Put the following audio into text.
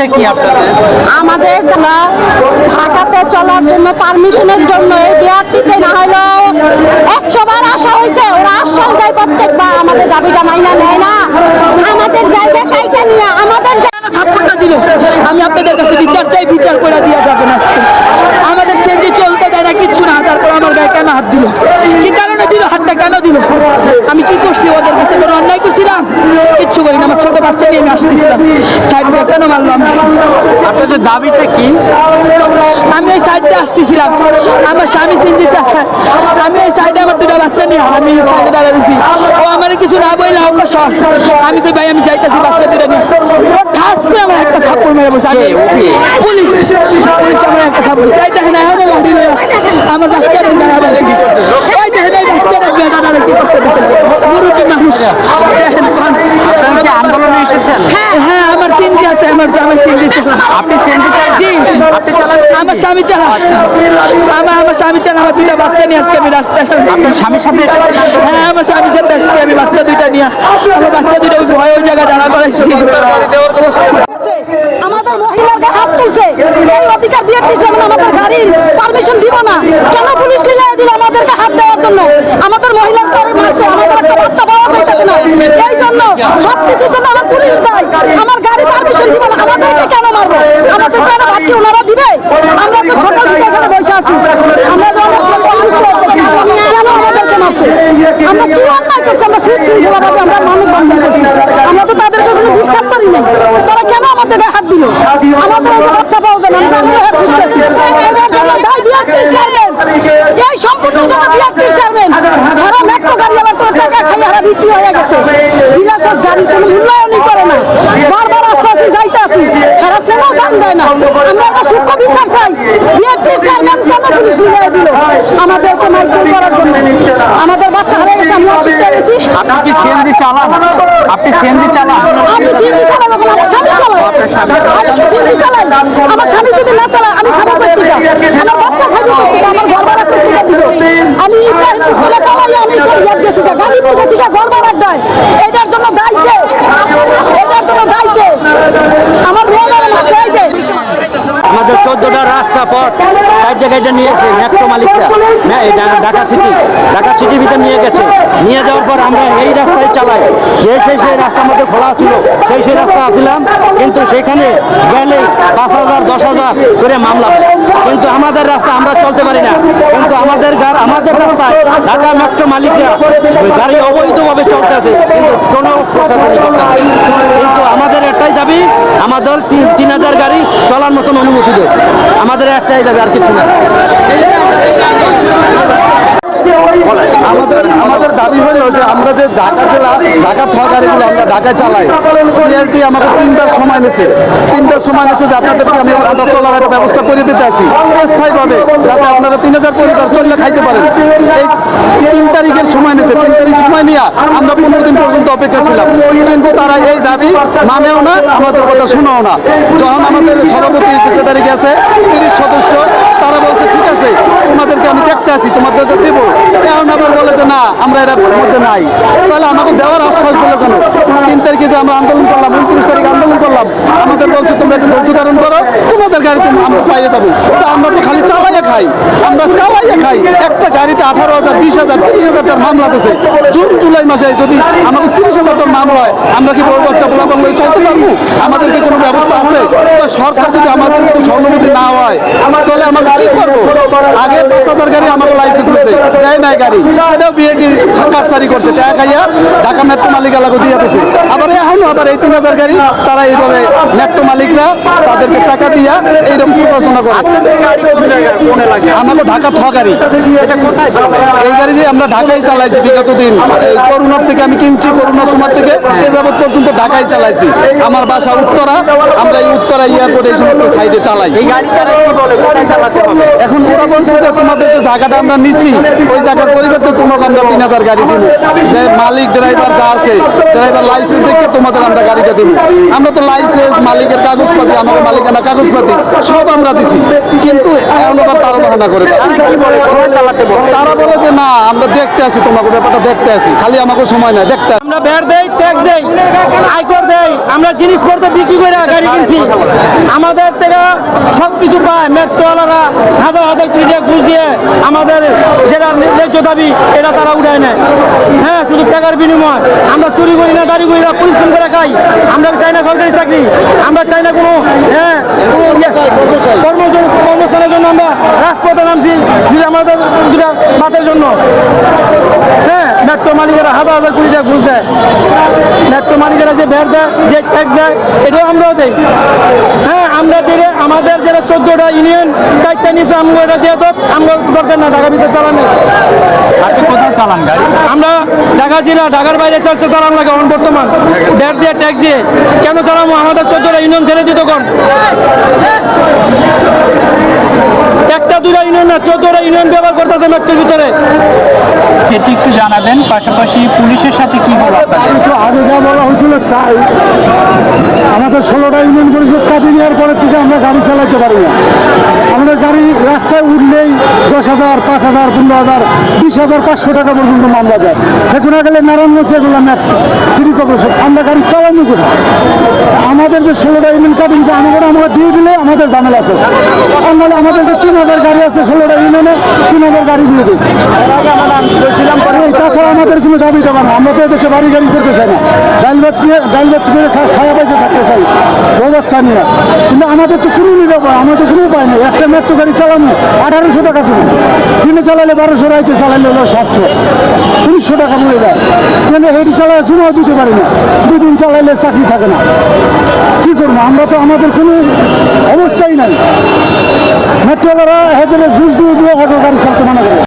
দাবিটা কি আপনাদের? আমাদের ঢাকাতে চলার জন্য পারমিশনের জন্য এই বিআরটিতে না হলেও একশো বার আসা হয়েছে। ওরা আশ্বাস দেয় প্রত্যেকবার আমাদের দাবিটা মাইনা নেয় না। আমাদের জায়গা কাইটা নিয়ে আমাদের থাপ্পড়টা দিল। আমি আপনাদের কাছে বিচার চাই বিচার করে দিয়ে যাবেন আজকে। আমাদের সেন্দি চলতে দেয় না কিচ্ছু না। তারপর আমার গায়ে কেন হাত দিল? কি কারণে দিল হাতটা কেন দিল আমি কি করছি ওদের কাছে কোনো অন্যায় করছিলাম কিচ্ছু করি না আমার ছোট বাচ্চা নিয়ে আমি আসতেছিলাম। সাইড কেন মারলাম? আপনাদের দাবিটা কি? আমি এই সাইডে আসতেছিলাম। আমার স্বামী সিন্ধি চালায় আমি এই সাইডে আমার দুটো বাচ্চা নিয়ে আমি সাইডে দাঁড়া দিছি ও আমার কিছু না বললে হোক সর। আমি তো ভাই আমি যাইতেছি বাচ্চা দুটো নিয়ে। ও ঠাস করে আমার একটা থাপ্পড় মেরে বসে। আমি? পুলিশ। পুলিশ আমার একটা থাপ্পড় সাইড দেখেন আমার বাচ্চার গায়ে বেঁধে দিছে ওই দেখেন এই বাচ্চারা বেটা দাঁড়া কি করছে দেখেন মুরব্বী মানুষ দেখেন কোন আপনারা কি আন্দোলনে এসেছেন হ্যাঁ আমার সিন্ধি আছে আমার জামাই আপনি চালান? জি আপনি চালাচ্ছেন আমার স্বামী চালা আমার আমার স্বামী চালা আমার দুটা বাচ্চা নিয়ে আজকে আমি রাস্তায় আপনার স্বামীর সাথে হ্যাঁ আমার স্বামীর সাথে আসছি আমি বাচ্চা দুইটা নিয়ে। আমার বাচ্চা দুইটা ওই ভয় ওই জায়গায় দাঁড়া করাইছি। আমাদের মহিলাকে হাত তুলছে। এই অধিকার বিএনপি যেমন আমাদের গাড়ির পারমিশন দিব না কেন পুলিশ নিয়ে দিল আমাদেরকে হাত দেওয়ার জন্য? আমাদের মহিলার পরে মারছে আমাদের একটা বাচ্চা পাওয়া যাইতেছে না। এই জন্য সব কিছুর জন্য আমার পুলিশ দেয়। আমার গাড়ি পারমিশন দিব না। আমাদেরকে কেন মারবো? আমাদের কেন কি ওনারা দিবে? আমরা তো সকাল থেকে এখানে বসে আছি। আমরা যখন কেন আমাদেরকে মারছে? আমরা কি অন্যায় করছি? আমরা সুদ শৃঙ্খলাভাবে আমরা তো তাদেরকে কোনো ডিস্টার্ব করি নাই। তারা কেন আমাদের গায়ে হাত দিল? আমাদের যে বাচ্চা পাওয়া এই চেয়ারম্যান হারা মেট্রো গাড়ি আবার তোর টাকা খাই হারা বিক্রি হয়ে গেছে। জেলা সব গাড়ি কোনো মূল্যায়নই করে না। বারবার আশ্বাসে যাইতে আসি। তারা কোনো দাম দেয় না। আমরা একটা সূক্ষ্ম বিচার চাই। বিআরটি চেয়ারম্যান কেন পুলিশ নিয়ে দিল? আমাদেরকে মাইকেল করার জন্য। আমাদের বাচ্চা হারিয়ে গেছে আমি অসুস্থ হয়ে গেছি। আপনি কি সিএনজি চালান? আপনি সিএনজি চালান? আমি চিনি চালাবো কেন? আমার স্বামী চালায়। আমি কি চিনি চালাই। আমার স্বামী যদি না চালায় আমি খাব কোথেকে আমার বাচ্চা কোথেকে আমার ঘর ভাড়া কোথেকে দিব আমি ইব্রাহিমপুর করে পালাই আমি চলে ইয়াদ গেছি গেছি ঘর ভাড়ার দায় এটার জন্য দায় এটার জন্য দায় আমার মেয়ে মাসে এই আমাদের চোদ্দটা রাস্তা পথ চার জায়গায় নিয়েছে মেট্রো মালিকরা। ঢাকা সিটি ঢাকা সিটির ভিতরে নিয়ে গেছে। নিয়ে যাওয়ার পর আমরা এই রাস্তায় চালাই। যে সেই সেই রাস্তা আমাদের খোলা ছিল সেই সেই রাস্তা আসলাম। কিন্তু সেখানে গেলে পাঁচ হাজার দশ হাজার করে মামলা। কিন্তু আমাদের রাস্তা আমরা চলতে পারি না। কিন্তু আমাদের আমাদের রাস্তায় ঢাকা মেট্রো মালিকরা গাড়ি অবৈধভাবে চলতেছে কিন্তু কোনো প্রশাসনিক। কিন্তু আমাদের একটাই দাবি, আমাদের তিন হাজার গাড়ি চলার মতন অনুমতি দেয় আমাদের একটাই দাবি, আর কিছু না। আমাদের আমাদের দাবি হলো যে আমরা যে ঢাকা জেলা, ঢাকা থ গাড়িগুলো আমরা ঢাকায় চালাই বিআরটি আমাকে তিনটার সময় নিয়েছে তিনটার সময় নিয়েছে যে আপনাদেরকে আমি চলার একটা ব্যবস্থা করে দিতে আসি স্থায়ীভাবে, যাতে আপনারা তিন হাজার পরিবার চললে খাইতে পারেন। এই তিন তারিখের সময় নিয়েছে তিন তারিখ সময় নিয়ে আমরা পনেরো দিন পর্যন্ত অপেক্ষা ছিলাম। কিন্তু তারা এই দাবি মানেও না, আমাদের কথা শুনেও না। যখন আমাদের সভাপতি সেক্রেটারি গেছে, তিরিশ সদস্য, তারা বলছে, ঠিক আছে, তোমাদেরকে আমি দেখতে আসি তোমাদেরকে দেবো। এখন আবার বলে যে না আমরা এর মধ্যে নাই। তাহলে আমাকে দেওয়ার আশ্বাস দিল কেন? তিন তারিখে যে আমরা আন্দোলন করলাম উনত্রিশ তারিখে আন্দোলন করলাম আমাদের বলছে তোমরা একটু ধৈর্য ধারণ করো তোমাদের গাড়ি তুমি আমরা পাইয়ে যাব তা আমরা তো খালি চালাইয়ে খাই আমরা চালাইয়ে খাই। একটা গাড়িতে আঠারো হাজার বিশ হাজার তিরিশ হাজার টাকার মামলা দিয়েছে জুন জুলাই মাসে যদি আমাকে তিরিশ হাজার টাকার মামলা হয় আমরা কি বড় বাচ্চা বলা বললে চলতে পারব? আমাদের কি কোনো ব্যবস্থা আছে? তো সরকার যদি আমাদের সহানুভূতি না হয় তাহলে আমরা কি করব? আগে পাঁচ হাজার গাড়ি আমাকে লাইসেন্স দেয় নাই গাড়ি। এটাও বিএডি সরকার জারি করছে টাকা খাইয়া ঢাকা মেট্রো মালিক এলাকা দিয়ে দিয়েছে আবার এখনও আবার এই তিন হাজার গাড়ি তারা এইভাবে মেট্রো মালিকরা তাদেরকে টাকা দিয়া এইরকম প্ররোচনা করে। আমাকে ঢাকা থ গাড়ি। এই গাড়ি যে আমরা ঢাকায় চালাইছি বিগত দিন। করোনার থেকে আমি কিনছি করোনার সময় থেকে এ যাবৎ পর্যন্ত ঢাকায় চালাইছি। আমার বাসা উত্তরা আমরা এই উত্তরা এয়ারপোর্ট এই সমস্ত সাইডে চালাই। এই গাড়ি তারা কি বলে? কোথায় চালাতে হবে? এখন ওরা বলছে যে তোমাদের যে জায়গাটা আমরা নিচ্ছি ওই জায়গার পরিবর্তে তোমাকে আমরা তিন হাজার গাড়ি দিব। যে মালিক ড্রাইভার যা আছে ড্রাইভার লাইসেন্স দেখে তোমাদের আমরা গাড়িটা দিব। আমরা তো লাইসেন্স মালিকের কাগজপাতি আমাদের মালিকানা কাগজপাতি সব আমরা দিছি। কিন্তু এখন আবার তারা বাহানা করে। তারা বলে চালাতে তারা বলে যে না আমরা দেখতে আসি তোমাকে ব্যাপারটা দেখতে আসি খালি আমাকে সময় নাই দেখতে আমরা ভ্যাট দেই ট্যাক্স দেই আয়কর দেই আমরা জিনিসপত্র বিক্রি করে গাড়ি কিনছি। আমাদের থেকে সব কিছু পায় মেট্রোওয়ালারা হাজার হাজার কোটি ঘুষ দিয়ে আমাদের যেটা ন্যায্য দাবি, এটা তারা উঠায় নেয়। হ্যাঁ শুধু টাকার বিনিময়। আমরা চুরি করি না গাড়ি করি না পরিশ্রম করে খাই। আমরা চাই না সরকারি চাকরি, আমরা চাই না কোনো হ্যাঁ ইয়ে- কর্মস্থানের জন্য আমরা রাজপথে নামছি, যদি আমাদের দুটা বাতের জন্য। হ্যাঁ মেট্রো মালিকেরা হাজার হাজার কোটি টাকা ঘুষ দেয়। মেট্রো মালিকেরা যে ভ্যাট দেয়, যে ট্যাক্স দেয়, এটাও আমরাও দেই। হ্যাঁ আমরা দিলে আমাদের যেটা চোদ্দটা ইউনিয়ন দায়িত্ব নিয়েছে আমরা এটা দিয়ে তো আমরা দরকার না, ঢাকা ভিতরে চালানো। চালান আমরা ঢাকা জেলা, ঢাকার বাইরে চর্চা চালান লাগে এখন বর্তমান। ব্যাট দিয়ে ট্যাক্স দিয়ে। কেন চালাবো? আমাদের চোদ্দটা ইউনিয়ন ছেড়ে দিত কোন একটা দুটা ইউনিয়ন না চোদ্দটা ইউনিয়ন ব্যবহার করতেছে মেট্রোর ভিতরে। এটি একটু জানাবেন পাশাপাশি পুলিশের সাথে কি হলো আপনাদের? তো আগে যা বলা হয়েছিল তাই। আমাদের ষোলোটা ইউনিয়ন পরিষদ কাটিয়ে নেওয়ার পরের থেকে আমরা গাড়ি চালাতে পারি না। আমাদের গাড়ি রাস্তায় উঠলেই দশ হাজার পাঁচ হাজার পনেরো হাজার বিশ হাজার পাঁচশো টাকা পর্যন্ত মামলা যায়। সেখানে গেলে নারায়ণগঞ্জ এগুলো ম্যাপ সিটি কর্পোরেশন আমরা গাড়ি চালানো করে আমাদের যে ষোলোটা ইউনিয়ন কাটিং যে আমাদের আমরা দিয়ে দিলে আমাদের ঝামেলা শেষ। আর নাহলে আমাদের যে তিন হাজার গাড়ি আছে, ষোলোটা ইউনিয়নে তিন হাজার গাড়ি দিয়ে দিই। তাছাড়া আমাদের কোনো দাবি দেওয়া না, আমরা তো দেশে বাড়ি গাড়ি করতে চাই না। ডাইল ভাত ডাইল ভাত করে খা- খাওয়া পয়সা থাকতে চাই রোজার চাই না। কিন্তু আমাদের তো কোনো নিরাপয় আমাদের কোনো উপায় নেই, একটা মেট্রো গাড়ি চালানো আঠারোশো টাকা চলবে দিনে চালালে বারোশো, রাইতে চালালে হলো সাতশো। উনিশশো টাকা মরে যায় কিন্তু হেঁটে চালালে জুমাও দিতে পারি না, দুদিন চালাইলে চাকরি থাকে না। কি করব? আমরা তো আমাদের কোনো অবস্থাই নাই। মেট্রোওয়ালারা হেঁটে ঘুষ দিয়ে দিয়ে গাড়ি চালাতে মানা করে।